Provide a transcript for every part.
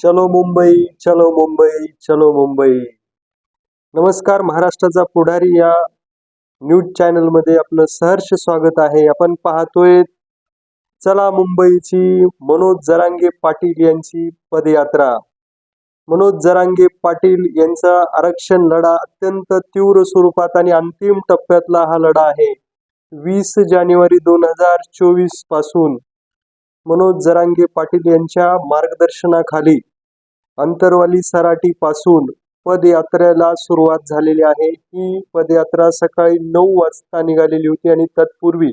चलो मुंबई चलो मुंबई चलो मुंबई. नमस्कार महाराष्ट्राचा पुढारी या न्यूज चॅनलमध्ये आपलं सहर्ष स्वागत आहे. आपण पाहतोय चला मुंबईची मनोज जरांगे पाटील यांची पदयात्रा. मनोज जरांगे पाटील यांचा आरक्षण लढा अत्यंत तीव्र स्वरूपात आणि अंतिम टप्प्यातला हा लढा आहे. वीस जानेवारी दोन हजार चोवीसपासून मनोज जरांगे पाटील यांच्या मार्गदर्शनाखाली अंतरवाली सराटी पासून पदयात्रेला सुरुवात झालेली आहे. ही पदयात्रा सकाळी नऊ वाजता निघालेली होती आणि तत्पूर्वी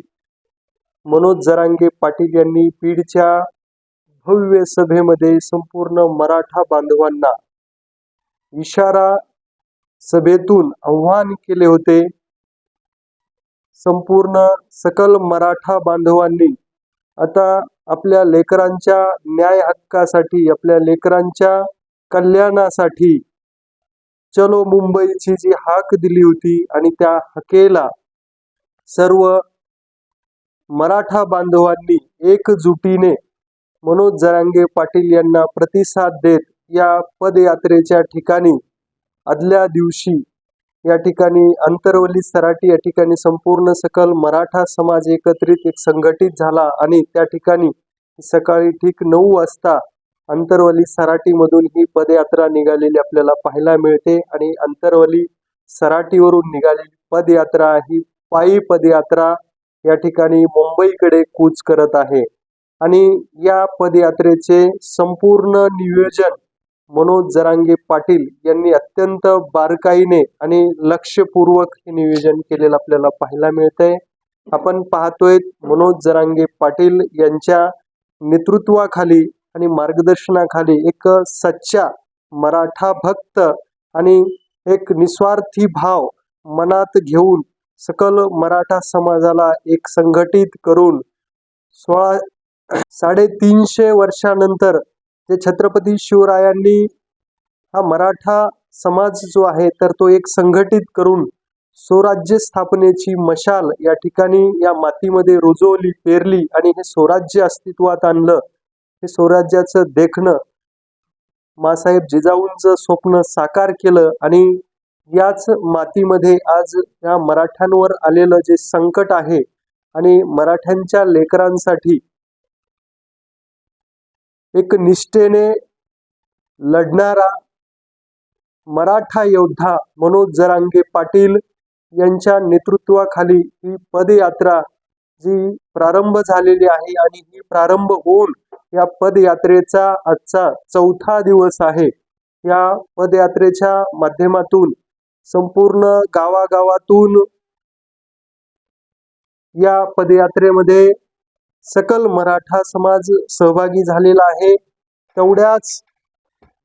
मनोज जरांगे पाटील यांनी बीडच्या भव्य सभेमध्ये संपूर्ण मराठा बांधवांना इशारा सभेतून आव्हान केले होते. संपूर्ण सकल मराठा बांधवांनी आता आपल्या लेकरांच्या न्याय हक्कासाठी आपल्या लेकरांच्या कल्याणासाठी चलो मुंबईची जी हाक दिली होती आणि त्या हकेला सर्व मराठा बांधवांनी एकजुटीने मनोज जरांगे पाटील यांना प्रतिसाद देत या पदयात्रेच्या ठिकाणी आदल्या दिवशी या ठिकाणी अंतरवली सराटी या ठिकाणी संपूर्ण सकल मराठा समाज एकत्रित एक संघटित झाला आणि त्या ठिकाणी सकाळी ठीक नऊ वाजता अंतरवली सराटीमधून ही पदयात्रा निघालेली आपल्याला पाहायला मिळते आणि अंतरवली सराटीवरून निघालेली पदयात्रा ही पायी पदयात्रा या ठिकाणी मुंबईकडे कूच करत आहे. आणि या पदयात्रेचे संपूर्ण नियोजन मनोज जरांगे पाटील यांनी अत्यंत बारकाईने आणि लक्षपूर्वक हे नियोजन केलेलं आपल्याला पाहायला मिळतंय. आपण पाहतोय मनोज जरांगे पाटील यांच्या नेतृत्वाखाली आणि मार्गदर्शनाखाली एक सच्चा मराठा भक्त आणि एक निस्वार्थी भाव मनात घेऊन सकल मराठा समाजाला एक संघटित करून सोळा साडेतीनशे वर्षानंतर जे छत्रपती शिवरायांनी हा मराठा समाज जो आहे तर तो एक संघटित करून स्वराज्य स्थापनेची मशाल या ठिकाणी या मातीमध्ये रुजवली पेरली आणि हे स्वराज्य अस्तित्वात आणलं. हे स्वराज्याचं देखणं मासाहेब जिजाऊंचं स्वप्न साकार केलं आणि याच मातीमध्ये आज या मराठ्यांवर आलेलं जे संकट आहे आणि मराठ्यांच्या लेकरांसाठी एक निष्ठेने लढणारा मराठा योद्धा मनोज जरांगे पाटील यांच्या नेतृत्वाखाली ही पदयात्रा जी प्रारंभ झालेली आहे आणि ही प्रारंभ होऊन या पदयात्रेचा आजचा चौथा दिवस आहे. या पदयात्रेच्या माध्यमातून संपूर्ण गावागावातून या पदयात्रेमध्ये सकल मराठा समाज सहभागी झालेला आहे. तेवढ्याच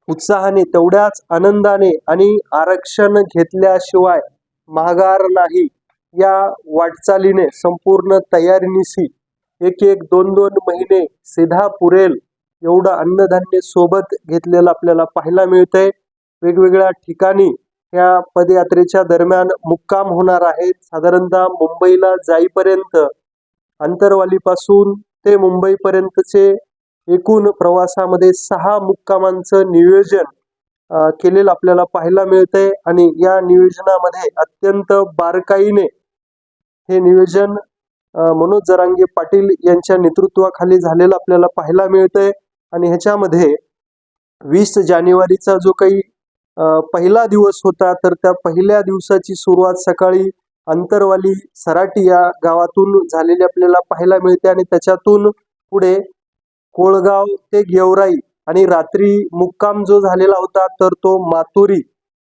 उत्साहाने तेवढ्याच आनंदाने आणि आरक्षण घेतल्याशिवाय माघार नाही. या वाटचालीने संपूर्ण तयारीनिशी एक एक दोन दोन महिने सिधा पुरेल एवढं अन्नधान्य सोबत घेतलेलं आपल्याला पाहायला मिळतंय. वेगवेगळ्या ठिकाणी या पदयात्रेच्या दरम्यान मुक्काम होणार आहेत. साधारणतः मुंबईला जाईपर्यंत अंतरवालीपासून ते मुंबईपर्यंतचे एकूण प्रवासामध्ये सहा मुक्कामांचं नियोजन केलेलं आपल्याला पाहायला मिळतंय आणि या नियोजनामध्ये अत्यंत बारकाईने हे नियोजन मनोज जरांगे पाटील यांच्या नेतृत्वाखाली झालेलं आपल्याला पाहायला मिळतंय. आणि ह्याच्यामध्ये वीस जानेवारीचा जो काही पहिला दिवस होता तर त्या पहिल्या दिवसाची सुरुवात सकाळी अंतरवाली सराटी या गावातून झालेली आपल्याला पाहायला मिळते आणि त्याच्यातून पुढे कोळगाव ते गेवराई आणि रात्री मुक्काम जो झालेला होता तर तो मातोरी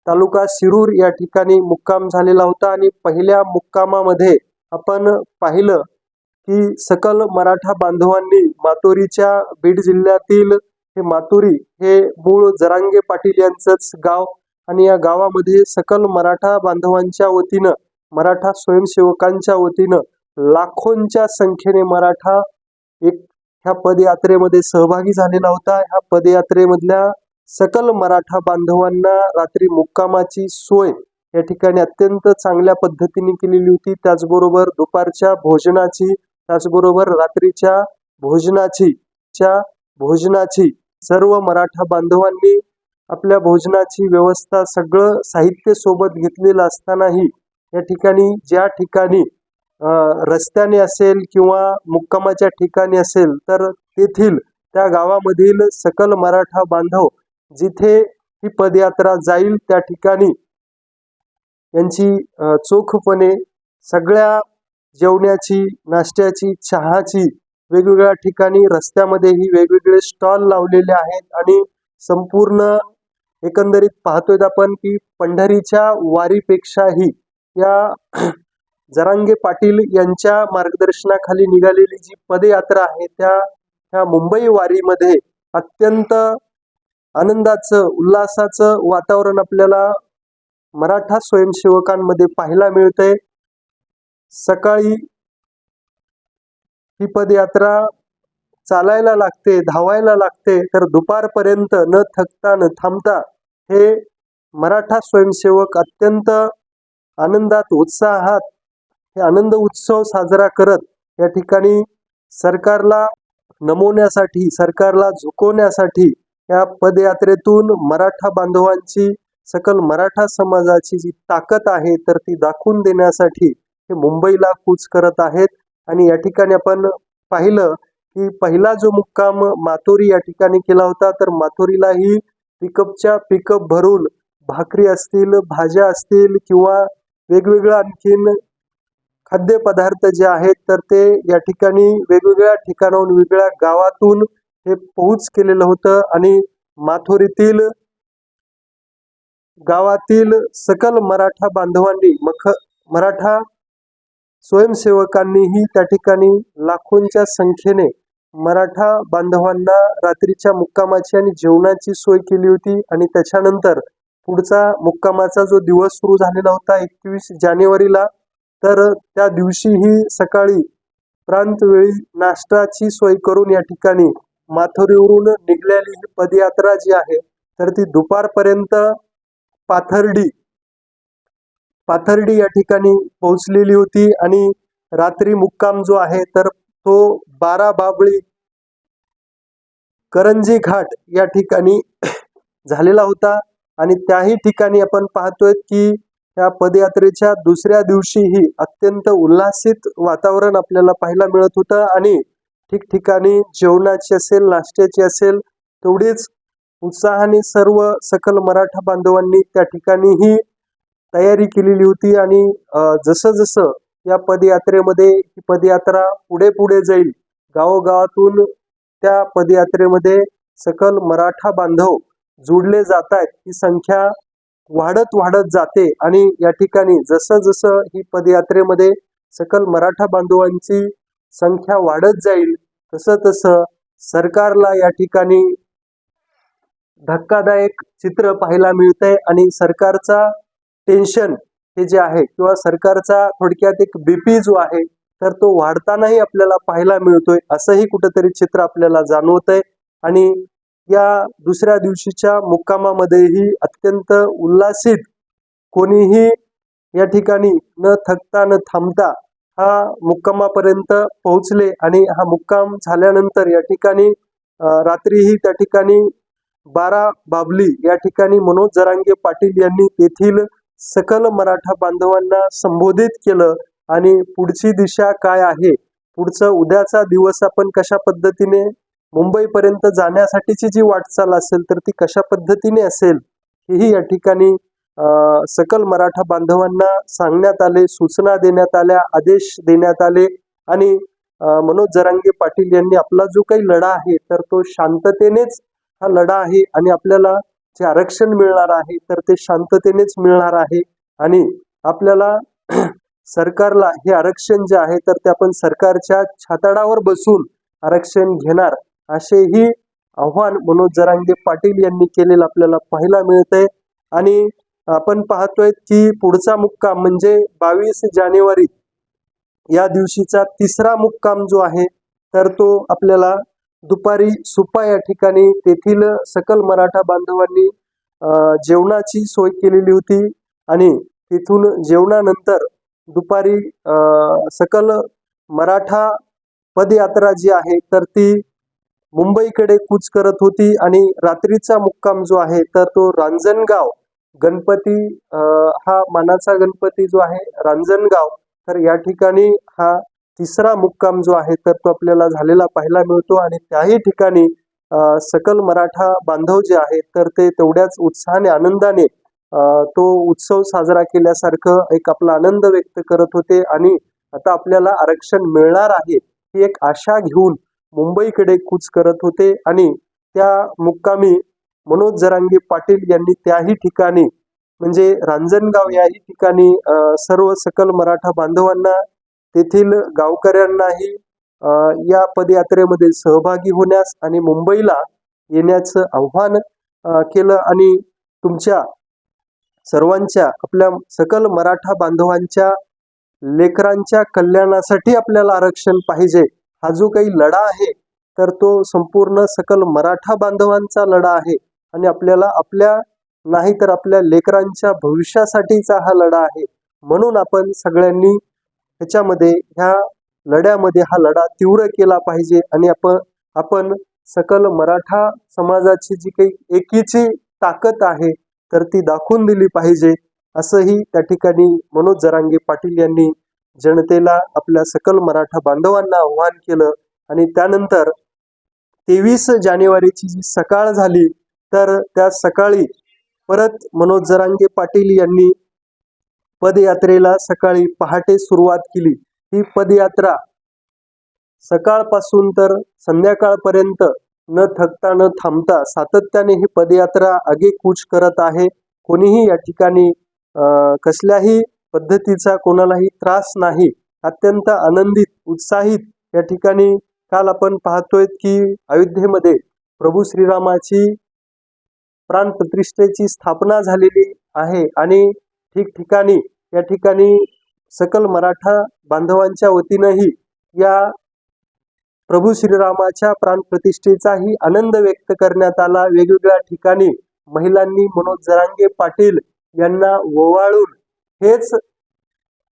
तालुका शिरूर या ठिकाणी मुक्काम झालेला होता. आणि पहिल्या मुक्कामामध्ये आपण पाहिलं की सकल मराठा बांधवांनी मातोरीच्या बीड जिल्ह्यातील हे मातोरी हे मूळ जरांगे पाटील यांचंच गाव आणि या गावामध्ये सकल मराठा बांधवांच्या वतीनं मराठा स्वयंसेवकांच्या वतीनं लाखोंच्या संख्येने मराठा एक ह्या पदयात्रेमध्ये सहभागी झालेला होता. ह्या पदयात्रेमधल्या सकल मराठा बांधवांना रात्री मुक्कामाची सोय या ठिकाणी अत्यंत चांगल्या पद्धतीने केलेली होती. त्याचबरोबर दुपारच्या भोजनाची त्याचबरोबर रात्रीच्या भोजनाची च्या भोजनाची सर्व मराठा बांधवांनी आपल्या भोजनाची व्यवस्था सगळं साहित्य सोबत घेतलेलं असतानाही या ठिकाणी ज्या ठिकाणी रस्त्याने असेल किंवा मुक्कामाच्या ठिकाणी असेल तर तेथील त्या गावामधील सकल मराठा बांधव जिथे ही पदयात्रा जाईल त्या ठिकाणी यांची चोखपणे सगळ्या जेवण्याची नाश्त्याची चहाची वेगवेगळ्या ठिकाणी रस्त्यामध्येही वेगवेगळे स्टॉल लावलेले आहेत आणि संपूर्ण एकंदरीत पाहतोय आपण की पंढरीच्या वारीपेक्षाही या जरांगे पाटील यांच्या मार्गदर्शनाखाली निघालेली जी पदयात्रा आहे त्या ह्या मुंबई वारीमध्ये अत्यंत आनंदाचं उल्हासाचं वातावरण आपल्याला मराठा स्वयंसेवकांमध्ये पाहायला मिळतंय. सकाळी ही पदयात्रा चालायला लागते धावायला लागते तर दुपारपर्यंत न थकता न थांबता हे मराठा स्वयंसेवक अत्यंत आनंदात उत्साहात हे आनंद उत्सव साजरा करत या ठिकाणी सरकारला नमवण्यासाठी सरकारला झुकवण्यासाठी या पदयात्रेतून मराठा बांधवांची सकल मराठा समाजाची जी ताकद आहे तर ती दाखवून देण्यासाठी हे मुंबईला कूच करत आहेत. आणि या ठिकाणी आपण पाहिलं की पहिला जो मुक्काम माथोरी या ठिकाणी केला होता तर माथोरीलाही पिकअपच्या पिकअप भरून भाकरी असतील भाज्या असतील किंवा वेगवेगळं आणखीन खाद्यपदार्थ जे आहेत तर ते या ठिकाणी वेगवेगळ्या ठिकाणाहून वेगवेगळ्या गावातून हे पोहोच केलेलं होतं आणि माथोरीतील गावातील सकल मराठा बांधवांनी मख मराठा स्वयंसेवकांनीही त्या ठिकाणी लाखोंच्या संख्येने मराठा बांधवांना रात्रीच्या मुक्कामाची आणि जेवणाची सोय केली होती आणि त्याच्यानंतर पुढचा मुक्कामाचा जो दिवस सुरू झालेला होता एकवीस जानेवारीला तर त्या दिवशीही सकाळी प्रांतवेळी नाश्ताची सोय करून या ठिकाणी माथोरीवरून निघलेली ही पदयात्रा जी आहे तर ती दुपारपर्यंत पाथर्डी पाथर्डी या ठिकाणी पोहोचलेली होती. आणि रात्री मुक्काम जो आहे तर तो बारा बाबळी करंजी घाट या ठिकाणी झालेला होता. आणि त्याही ठिकाणी आपण पाहतोय की या पदयात्रेच्या दुसऱ्या दिवशीही अत्यंत उल्हासित वातावरण आपल्याला पाहायला मिळत होतं आणि ठिकठिकाणी जेवणाची असेल नाश्त्याची असेल तेवढीच उत्साहाने सर्व सकल मराठा बांधवांनी त्या ठिकाणीही तयारी केलेली होती आणि जसं जसं या पदयात्रेमध्ये ही पदयात्रा पुढे पुढे जाईल गावोगावातून त्या पदयात्रेमध्ये सकल मराठा बांधव जोडले जात आहेत ही संख्या वाढत वाढत जाते. आणि या ठिकाणी जसं जसं ही पदयात्रेमध्ये सकल मराठा बांधवांची संख्या वाढत जाईल तसं तसं सरकारला या ठिकाणी धक्कादायक चित्र पाहायला मिळतंय आणि सरकारचा टेन्शन हे जे आहे किंवा सरकारचा थोडक्यात एक बीपी जो आहे तर तो वाढतानाही आपल्याला पाहायला मिळतोय असंही कुठंतरी चित्र आपल्याला जाणवतंय. आणि या दुसऱ्या दिवशीच्या मुक्कामामध्येही अत्यंत उल्हासित कोणीही या ठिकाणी न थकता न थांबता हा मुक्कामापर्यंत पोहोचले आणि हा मुक्काम झाल्यानंतर या ठिकाणी रात्रीही त्या ठिकाणी बारा बाबली या ठिकाणी मनोज जरांगे पाटील यांनी तेथील सकल मराठा बांधवांना संबोधित केलं आणि पुढची दिशा काय आहे? पुढचं उद्याचा दिवस आपण कशा पद्धतीने मुंबईपर्यंत जाण्यासाठीची जी वाटचाल असेल तर ती कशा पद्धतीने असेल हेही या ठिकाणी सकल मराठा बांधवांना सांगण्यात आले सूचना देण्यात आल्या आदेश देण्यात आले आणि मनोज जरांगे पाटील यांनी आपला जो काही लढा आहे तर तो शांततेनेच हा लढा आहे आणि आपल्याला जे आरक्षण मिळणार आहे तर ते शांततेनेच मिळणार आहे आणि आपल्याला सरकारला हे आरक्षण जे आहे तर ते आपण सरकारच्या छाताडावर बसून आरक्षण घेणार. असेही आव्हान मनोज जरांगे पाटील यांनी केलेलं आपल्याला पाहायला मिळतंय. आणि आपण पाहतोय की पुढचा मुक्काम म्हणजे बावीस जानेवारी या दिवशीचा तिसरा मुक्काम जो आहे तर तो आपल्याला दुपारी सुपा या ठिकाणी तेथील सकल मराठा बांधवांनी जेवणाची सोय केलेली होती. आणि तिथून जेवणानंतर दुपारी सकल मराठा पदयात्रा जी आहे तर ती मुंबईकडे कूच करत होती आणि रात्रीचा मुक्काम जो आहे तर तो रांजणगाव गणपती हा मानाचा गणपती जो आहे रांजणगाव तर या ठिकाणी हा तिसरा मुक्काम जो आहे तर तो आपल्याला झालेला पाहायला मिळतो आणि त्याही ठिकाणी सकल मराठा बांधव जे आहेत तर ते तेवढ्याच उत्साहाने आनंदाने तो उत्सव साजरा केल्यासारखं एक आपला आनंद व्यक्त करत होते आणि आता आपल्याला आरक्षण मिळणार आहे ही एक आशा घेऊन मुंबईकडे कूच करत होते आणि त्या मुक्कामी मनोज जरांगे पाटील यांनी त्याही ठिकाणी म्हणजे रांजणगाव याही ठिकाणी सर्व सकल मराठा बांधवांना तेथील गावकऱ्यांनाही या पदयात्रेमध्ये सहभागी होण्यास आणि मुंबईला येण्याचं आव्हान केलं आणि तुमच्या सर्वांच्या आपल्या सकल मराठा बांधवांच्या लेकरांच्या कल्याणासाठी आपल्याला आरक्षण पाहिजे. हा जो काही लढा आहे तर तो संपूर्ण सकल मराठा बांधवांचा लढा आहे. आणि आपल्याला आपल्या नाही तर आपल्या लेकरांच्या भविष्यासाठीचा हा लढा आहे. म्हणून आपण सगळ्यांनी ह्याच्यामध्ये ह्या लढ्यामध्ये हा लढा तीव्र केला पाहिजे. आणि आपण आपण सकल मराठा समाजाची जी काही एकीची ताकद आहे तर ती दाखवून दिली पाहिजे. असंही त्या ठिकाणी मनोज जरांगे पाटील यांनी जनतेला आपल्या सकल मराठा बांधवांना आव्हान केलं आणि त्यानंतर तेवीस जानेवारीची जी सकाळ झाली तर त्या सकाळी परत मनोज जरांगे पाटील यांनी पदयात्रेला सकाळी पहाटे सुरुवात केली. ही पदयात्रा सकाळपासून तर संध्याकाळपर्यंत न थकता न थांबता सातत्याने ही पदयात्रा आगेकूच करत आहे. कोणीही या ठिकाणी कसल्याही पद्धतीचा कोणालाही त्रास नाही. अत्यंत आनंदित उत्साहित या ठिकाणी काल आपण पाहतोय की अयोध्येमध्ये प्रभू श्रीरामाची प्राणप्रतिष्ठेची स्थापना झालेली आहे आणि ठिकठिकाणी या ठिकाणी सकल मराठा बांधवांच्या वतीनंही या प्रभू श्रीरामाच्या प्राणप्रतिष्ठेचाही आनंद व्यक्त करण्यात आला. वेगवेगळ्या ठिकाणी महिलांनी मनोज जरांगे पाटील यांना ओवाळून हेच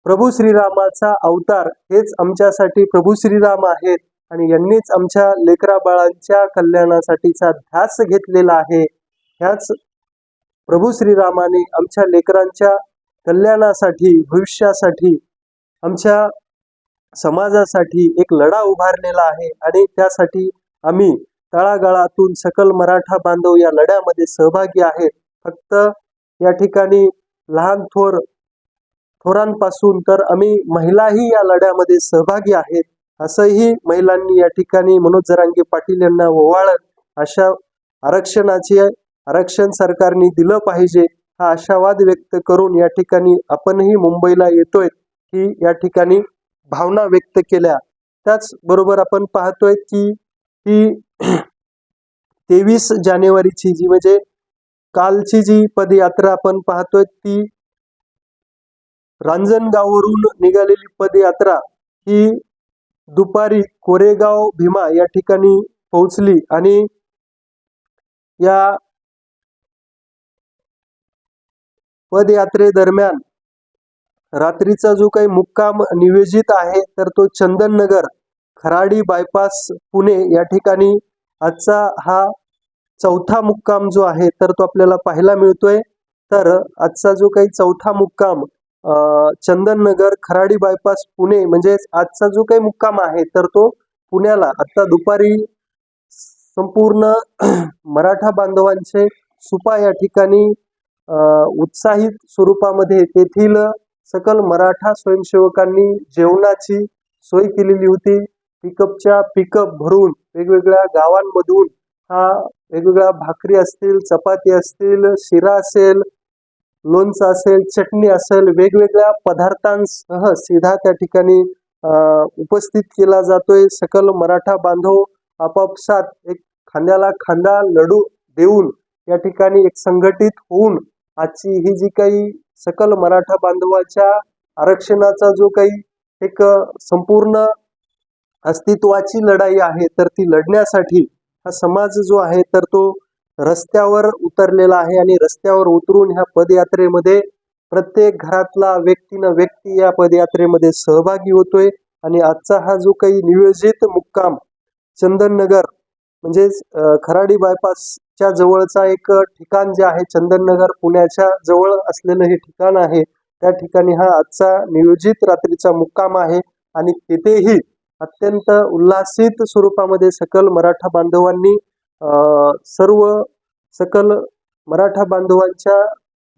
प्रभू श्रीरामाचा अवतार हेच आमच्यासाठी प्रभू श्रीराम आहेत आणि यांनीच आमच्या लेकरा बाळांच्या कल्याणासाठीचा ध्यास घेतलेला आहे. ह्याच प्रभू श्रीरामाने आमच्या लेकरांच्या कल्याणासाठी भविष्यासाठी आमच्या समाजासाठी एक लढा उभारलेला आहे आणि त्यासाठी आम्ही तळागाळातून सकल मराठा बांधव या लढ्यामध्ये सहभागी आहेत. फक्त या ठिकाणी लहान थोर थोरांपासून तर आम्ही महिलाही या लढ्यामध्ये सहभागी आहेत. असंही महिलांनी या ठिकाणी मनोज जरांगे पाटील यांना ओवाळत अशा आरक्षणाचे आरक्षण सरकारने दिलं पाहिजे हा आशावाद व्यक्त करून या ठिकाणी आपणही मुंबईला येतोय ही या ठिकाणी भावना व्यक्त केल्या. त्याचबरोबर आपण पाहतोय की ही तेवीस जानेवारीची जी म्हणजे कालची जी पदयात्रा आपण पाहतोय ती रांजणगाववरून निघालेली पदयात्रा ही दुपारी कोरेगाव भीमा या ठिकाणी पोहोचली आणि या पदयात्रेदरम्यान रात्रीचा जो काही मुक्काम नियोजित आहे तर तो चंदननगर खराडी बायपास पुणे या ठिकाणी आजचा हा चौथा मुक्काम जो आहे तर तो आपल्याला पाहायला मिळतोय. तर आजचा जो काही चौथा मुक्काम चंदन चंदननगर खराडी बायपास पुणे म्हणजेच आजचा जो काही मुक्काम आहे तर तो पुण्याला. आत्ता दुपारी संपूर्ण मराठा बांधवांचे सुपा या ठिकाणी उत्साहित स्वरूपामध्ये तेथील सकल मराठा स्वयंसेवकांनी जेवणाची सोय केलेली होती. पिकअपच्या पिकअप भरून वेगवेगळ्या गावांमधून हा वेगवेगळ्या भाकरी असतील चपाती असतील शिरा असेल लोणचं असेल चटणी असेल वेगवेगळ्या पदार्थांसह सीधा त्या ठिकाणी उपस्थित केला जातोय. सकल मराठा बांधव आपापसात एक खांद्याला खांदा लढू देऊन या ठिकाणी एक संघटित होऊन आजची ही जी काही सकल मराठा बांधवाच्या आरक्षणाचा जो काही एक संपूर्ण अस्तित्वाची लढाई आहे तर ती लढण्यासाठी हा समाज जो आहे तर तो रस्त्यावर उतरलेला आहे आणि रस्त्यावर उतरून ह्या पदयात्रेमध्ये प्रत्येक घरातला व्यक्तीनं व्यक्ती या पदयात्रेमध्ये सहभागी होतोय. आणि आजचा हा जो काही नियोजित मुक्काम चंदननगर म्हणजेच खराडी बायपासच्या जवळचा एक ठिकाण जे आहे चंदननगर पुण्याच्या जवळ असलेलं हे ठिकाण आहे. त्या ठिकाणी हा आजचा नियोजित रात्रीचा मुक्काम आहे. आणि तेथेही अत्यंत उल्हासित स्वरूपामध्ये सकल मराठा बांधवांनी सर्व सकल मराठा बांधवांच्या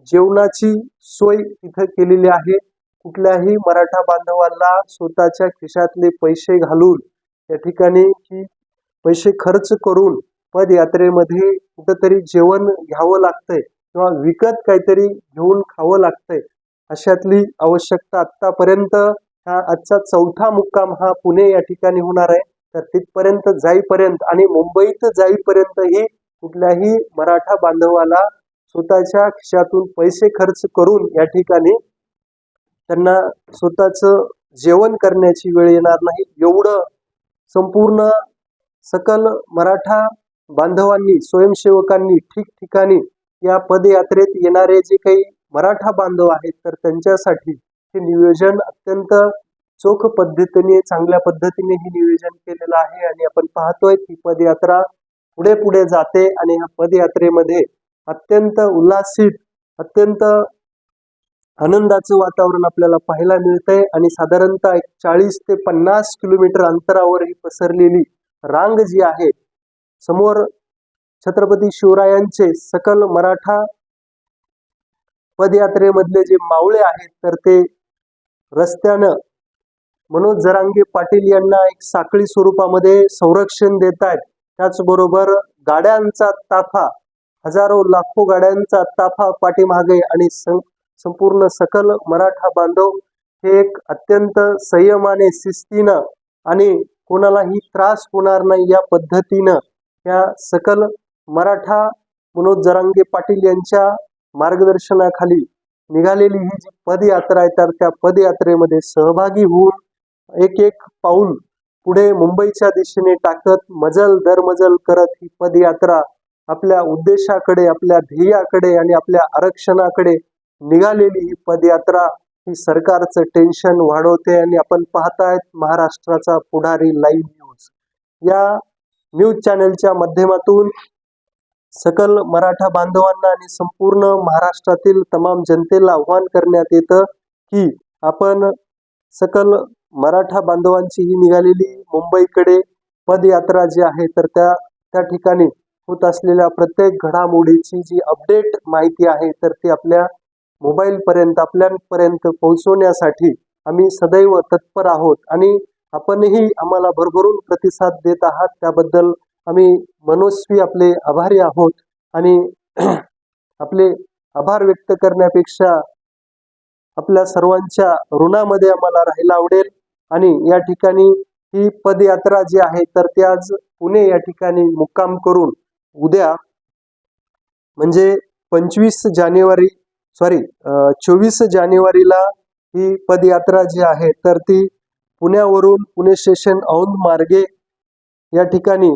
जेवणाची सोय इथं केलेली आहे. कुठल्याही मराठा बांधवांना स्वतःच्या खिशातले पैसे घालून या ठिकाणी की पैसे खर्च करून पदयात्रेमध्ये कुठंतरी जेवण घ्यावं लागतंय किंवा विकत काहीतरी घेऊन खावं लागतंय अशातली आवश्यकता आत्तापर्यंत हा आजचा चौथा मुक्काम हा पुणे या ठिकाणी होणार आहे. तर तिथपर्यंत जाईपर्यंत आणि मुंबईत जाईपर्यंतही कुठल्याही मराठा बांधवाला स्वतःच्या खिशातून पैसे खर्च करून या ठिकाणी त्यांना स्वतःचं जेवण करण्याची वेळ येणार नाही. एवढं संपूर्ण सकल मराठा बांधवांनी स्वयंसेवकांनी ठिकठिकाणी या पदयात्रेत येणारे जे काही मराठा बांधव आहेत तर त्यांच्यासाठी हे नियोजन अत्यंत चोख पद्धतीने चांगल्या पद्धतीने हे नियोजन केलेलं आहे. आणि आपण पाहतोय की पदयात्रा पुढे पुढे जाते आणि ह्या पदयात्रेमध्ये अत्यंत उल्हासित अत्यंत आनंदाचं वातावरण आपल्याला पाहायला मिळतंय. आणि साधारणतः एक चाळीस ते पन्नास किलोमीटर अंतरावर ही पसरलेली रांग जी आहे समोर छत्रपती शिवरायांचे सकल मराठा पदयात्रेमधले जे मावळे आहेत तर ते रस्त्यानं मनोज जरांगे पाटील यांना एक साखळी स्वरूपामध्ये संरक्षण देत आहेत त्याचबरोबर गाड्यांचा ताफा हजारो लाखो गाड्यांचा ताफा पाठीमागे आणि सं- संपूर्ण सकल मराठा बांधव हे एक अत्यंत संयमाने शिस्तीनं आणि कोणालाही त्रास होणार नाही या पद्धतीनं या सकल मराठा मनोज जरांगे पाटील यांच्या मार्गदर्शनाखाली निघालेली ही जी पदयात्रा आहे तर त्या पदयात्रेमध्ये सहभागी होऊन एक एक पाऊल पुढे मुंबईच्या दिशेने टाकत मजल दर मजल करत ही पदयात्रा आपल्या उद्देशाकडे आपल्या ध्येयाकडे आणि आपल्या आरक्षणाकडे निघालेली ही पदयात्रा ही सरकारचं टेन्शन वाढवते आणि आपण पाहतायत महाराष्ट्राचा पुढारी लाईव्ह न्यूज या न्यूज चॅनलच्या माध्यमातून सकल मराठा बांधवांना आणि संपूर्ण महाराष्ट्रातील तमाम जनतेला आव्हान करण्यात येतं की आपण सकल मराठा बांधवांची ही निघालेली मुंबईकडे पदयात्रा जी आहे तर त्या त्या ठिकाणी होत असलेल्या प्रत्येक घडामोडीची जी अपडेट माहिती आहे तर ती आपल्या मोबाईलपर्यंत आपल्यापर्यंत पोहोचवण्यासाठी आम्ही सदैव तत्पर आहोत. आणि आपणही आम्हाला भरभरून प्रतिसाद देत आहात त्याबद्दल आम्ही मनस्वी आपले आभारी आहोत. आणि आपले आभार व्यक्त करण्यापेक्षा आपल्या सर्वांच्या ऋणामध्ये आम्हाला राहायला आवडेल. आणि या ठिकाणी ही पदयात्रा जी आहे तर ती आज पुणे या ठिकाणी मुक्काम करून उद्या म्हणजे पंचवीस जानेवारी सॉरी चोवीस जानेवारीला ही पदयात्रा जी आहे तर ती पुण्यावरून पुणे स्टेशन औंध मार्गे या ठिकाणी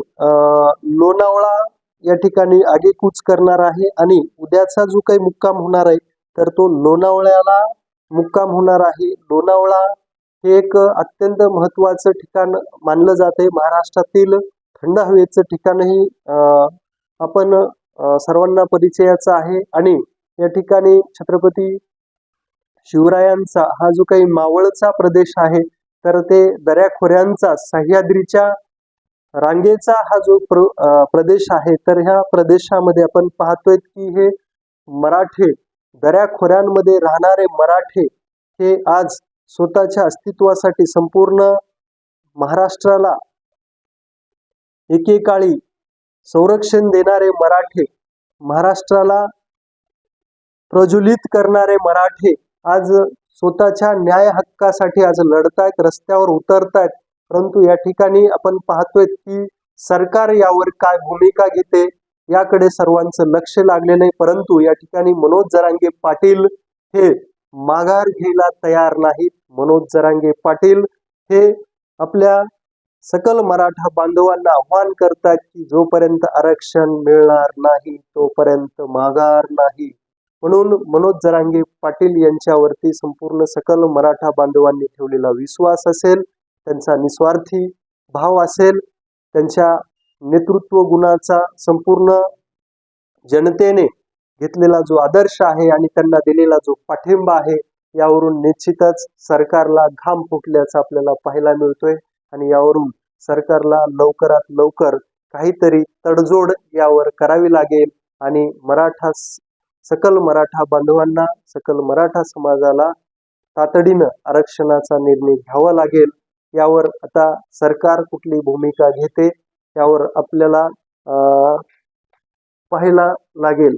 लोणावळा या ठिकाणी आगेकूच करणार आहे आणि उद्याचा जो काही मुक्काम होणार आहे तर तो लोणावळ्याला मुक्काम होणार आहे. लोणावळा हे एक अत्यंत महत्वाचं ठिकाण मानलं जाते महाराष्ट्रातील थंड हवेचं ठिकाणही आपण सर्वांना परिचयाचं आहे. आणि या ठिकाणी छत्रपती शिवरायांचा हा जो काही मावळचा प्रदेश आहे तर ते दऱ्याखोऱ्यांचा सह्याद्रीच्या रांगेचा हा जो प्र प्रदेश आहे तर ह्या प्रदेशामध्ये आपण पाहतोय की हे मराठे दऱ्याखोऱ्यांमध्ये राहणारे मराठे हे आज स्वतःच्या अस्तित्वासाठी संपूर्ण महाराष्ट्राला एकेकाळी संरक्षण देणारे मराठे महाराष्ट्राला प्रज्वलित करणारे मराठे आज स्वतःच्या न्याय हक्कासाठी आज लढतायत रस्त्यावर उतरतायत. परंतु या ठिकाणी आपण पाहतोय की सरकार यावर काय भूमिका घेते याकडे सर्वांचं लक्ष लागले नाही परंतु या ठिकाणी मनोज जरांगे पाटील हे माघार घ्यायला तयार नाहीत. मनोज जरांगे पाटील हे आपल्या सकल मराठा बांधवांना आव्हान करतात की जोपर्यंत आरक्षण मिळणार नाही तोपर्यंत माघार नाही. म्हणून मनोज जरांगे पाटील यांच्यावरती संपूर्ण सकल मराठा बांधवांनी ठेवलेला विश्वास असेल त्यांचा निस्वार्थी भाव असेल त्यांच्या नेतृत्व गुणाचा संपूर्ण जनतेने घेतलेला जो आदर्श आहे आणि त्यांना दिलेला जो पाठिंबा आहे यावरून निश्चितच सरकारला घाम फुटल्याचं आपल्याला पाहायला मिळतोय. आणि यावरून सरकारला लवकरात लवकर काहीतरी तडजोड यावर करावी लागेल. आणि मराठा सकल मराठा बांधवांना सकल मराठा समाजाला तातडीनं आरक्षणाचा निर्णय घ्यावा लागेल. यावर आता सरकार कुठली भूमिका घेते यावर आपल्याला पाहायला लागेल.